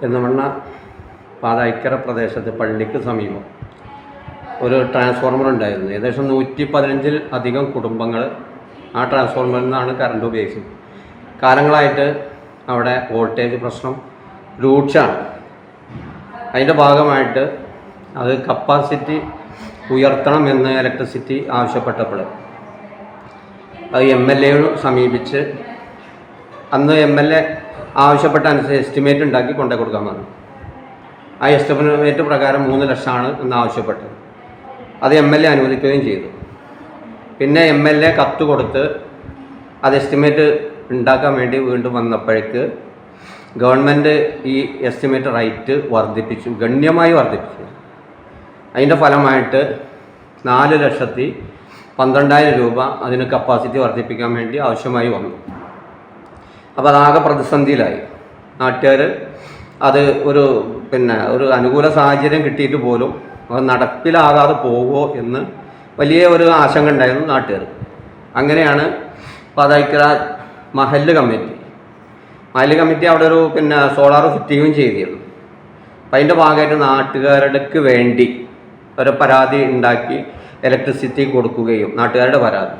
പെരുന്തമണ്ണ പാതായിക്കര പ്രദേശത്ത് പള്ളിക്ക് സമീപം ഒരു ട്രാൻസ്ഫോർമർ ഉണ്ടായിരുന്നു. ഏകദേശം നൂറ്റി പതിനഞ്ചിൽ അധികം കുടുംബങ്ങൾ ആ ട്രാൻസ്ഫോർമറിൽ നിന്നാണ് കറണ്ട് ഉപയോഗിച്ചത്. കാലങ്ങളായിട്ട് അവിടെ വോൾട്ടേജ് പ്രശ്നം രൂക്ഷമാണ് അതിന്റെ ഭാഗമായിട്ട് അത് കപ്പാസിറ്റി ഉയർത്തണം ഉയർത്തണമെന്ന് ഇലക്ട്രിസിറ്റി ആവശ്യപ്പെട്ടപ്പോൾ അത് എം എൽ എയോട് സമീപിച്ച് അന്ന് എം എൽ എ ആവശ്യപ്പെട്ട അനുസരിച്ച് എസ്റ്റിമേറ്റ് ഉണ്ടാക്കി കൊണ്ടു കൊടുക്കാൻ പറഞ്ഞു. ആ എസ്റ്റിമേറ്റ് പ്രകാരം മൂന്ന് ലക്ഷമാണ് എന്ന് ആവശ്യപ്പെട്ടത്. അത് എം എൽ എ അനുവദിക്കുകയും ചെയ്തു. പിന്നെ എം എൽ എ കത്ത് കൊടുത്ത് അത് എസ്റ്റിമേറ്റ് ഉണ്ടാക്കാൻ വേണ്ടി വീണ്ടും വന്നപ്പോഴേക്ക് ഗവൺമെന്റ് ഈ എസ്റ്റിമേറ്റ് റൈറ്റ് വർദ്ധിപ്പിച്ചു ഗണ്യമായി വർദ്ധിപ്പിച്ചു. അതിന്റെ ഫലമായിട്ട് നാല് ലക്ഷത്തി പന്ത്രണ്ടായിരം രൂപ അതിന് കപ്പാസിറ്റി വർദ്ധിപ്പിക്കാൻ വേണ്ടി ആവശ്യമായി വന്നു. അപ്പോൾ അതാകെ പ്രതിസന്ധിയിലായി. നാട്ടുകാർ അത് ഒരു പിന്നെ ഒരു അനുകൂല സാഹചര്യം കിട്ടിയിട്ട് പോലും അത് നടപ്പിലാകാതെ പോകുമോ എന്ന് വലിയ ഒരു ആശങ്ക ഉണ്ടായിരുന്നു നാട്ടുകാർ അങ്ങനെയാണ് പാതായിക്കര മഹല്ല് കമ്മിറ്റി. മഹല്ല് കമ്മിറ്റി അവിടെ ഒരു പിന്നെ സോളാർ ഫിറ്റിങ്ങും ചെയ്തിരുന്നു. അപ്പം അതിന്റെ ഭാഗമായിട്ട് നാട്ടുകാരുടെക്ക് വേണ്ടി ഒരു പരാതി ഉണ്ടാക്കി ഇലക്ട്രിസിറ്റി കൊടുക്കുകയും നാട്ടുകാരുടെ പരാതി.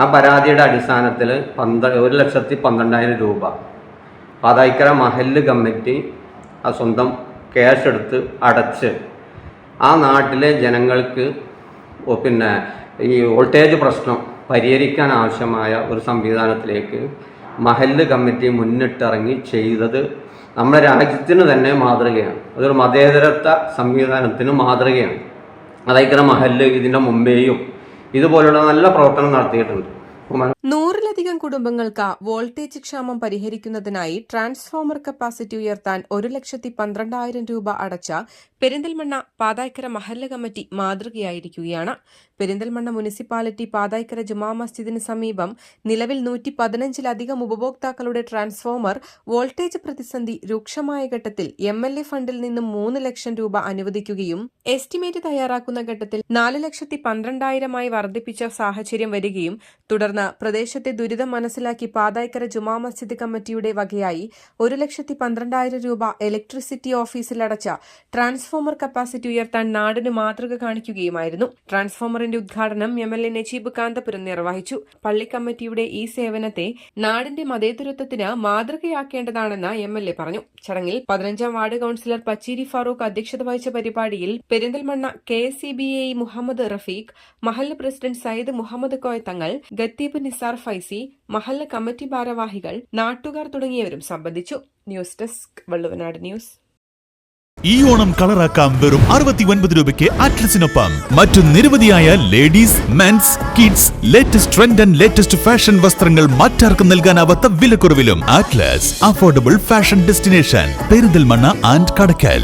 ആ പരാതിയുടെ അടിസ്ഥാനത്തിൽ പന്ത്ര ഒരു ലക്ഷത്തി പന്ത്രണ്ടായിരം രൂപ. പാതായിക്കര മഹല്ല് കമ്മിറ്റി ആ സ്വന്തം ക്യാഷ് എടുത്ത് അടച്ച് ആ നാട്ടിലെ ജനങ്ങൾക്ക് പിന്നെ ഈ വോൾട്ടേജ് പ്രശ്നം പരിഹരിക്കാൻ ആവശ്യമായ ഒരു സംവിധാനത്തിലേക്ക് മഹല്ല് കമ്മിറ്റി മുന്നിട്ടിറങ്ങി ചെയ്തത് നമ്മുടെ രാജ്യത്തിന് തന്നെ മാതൃകയാണ്. അതൊരു മതേതരത്വ സംവിധാനത്തിന് മാതൃകയാണ്. അതായിക്കര മഹല്ല് ഇതിന്റെ മുമ്പേയും ഇതുപോലുള്ള നല്ല പ്രവർത്തനം നടത്തിയിട്ടുണ്ട് നൂറിലധികം കുടുംബങ്ങൾക്ക് വോൾട്ടേജ് ക്ഷാമം പരിഹരിക്കുന്നതിനായി ട്രാൻസ്ഫോമർ കപ്പാസിറ്റി ഉയർത്താൻ ഒരു ലക്ഷത്തി പന്ത്രണ്ടായിരം രൂപ അടച്ച പെരിന്തൽമണ്ണ പാതായ്ക്കര മഹല്ല കമ്മിറ്റി മാതൃകയായിരിക്കുകയാണ്. പെരിന്തൽമണ്ണ മുനിസിപ്പാലിറ്റി പാതായ്ക്കര ജുമാ മസ്ജിദിന് സമീപം നിലവിൽ നൂറ്റി പതിനഞ്ചിലധികം ഉപഭോക്താക്കളുടെ ട്രാൻസ്ഫോമർ വോൾട്ടേജ് പ്രതിസന്ധി രൂക്ഷമായ ഘട്ടത്തിൽ എം എൽ എ ഫണ്ടിൽ നിന്നും മൂന്ന് ലക്ഷം രൂപ അനുവദിക്കുകയും എസ്റ്റിമേറ്റ് തയ്യാറാക്കുന്ന ഘട്ടത്തിൽ നാല് ലക്ഷത്തി പന്ത്രണ്ടായിരമായി വർദ്ധിപ്പിച്ച സാഹചര്യം വരികയും തുടർന്ന് പ്രദേശത്തെ ദുരിതം മനസ്സിലാക്കി പാതായ്ക്കര ജുമാ മസ്ജിദ് കമ്മിറ്റിയുടെ വകയായി ഒരു ലക്ഷത്തി പന്ത്രണ്ടായിരം രൂപ ഇലക്ട്രിസിറ്റി ഓഫീസിൽ അടച്ച ട്രാൻസ്ഫോമർ കപ്പാസിറ്റി ഉയർത്താൻ നാടിന് മാതൃക കാണിക്കുകയുമായിരുന്നു. ട്രാൻസ്ഫോമറിന്റെ ഉദ്ഘാടനം M L A Najeeb Kanthapuram നിർവഹിച്ചു. പള്ളി കമ്മിറ്റിയുടെ ഈ സേവനത്തെ നാടിന്റെ മതേതരത്വത്തിന് മാതൃകയാക്കേണ്ടതാണെന്ന് എം എൽ എ പറഞ്ഞു. ചടങ്ങിൽ പതിനഞ്ചാം വാർഡ് കൌൺസിലർ പച്ചീരി ഫാറൂഖ് അധ്യക്ഷത വഹിച്ച പരിപാടിയിൽ Perinthalmanna K S C B A Muhammad Rafeeq മഹല്ല് പ്രസിഡന്റ് സയ്യിദ് മുഹമ്മദ് കോയത്തങ്ങൾ ഗത്തീബ് നിസാർ ഫൈസി മഹല്ല കമ്മിറ്റി ഭാരവാഹികൾ നാട്ടുകാർ തുടങ്ങിയവരും സംബന്ധിച്ചു. News desk Valluvanad news. ഈ ഓണം കളറാക്കാം വെറും അറുപത്തി ഒൻപത് രൂപയ്ക്ക് അറ്റ്ലസിനൊപ്പം. മറ്റു നിരവധിയായ ladies men's kids latest trend and latest fashion വസ്ത്രങ്ങൾ മറ്റാർക്കും നൽകാനാവാത്ത വിലക്കുറവിലും. Atlas affordable fashion destination. Perinthalmanna and Kadakkal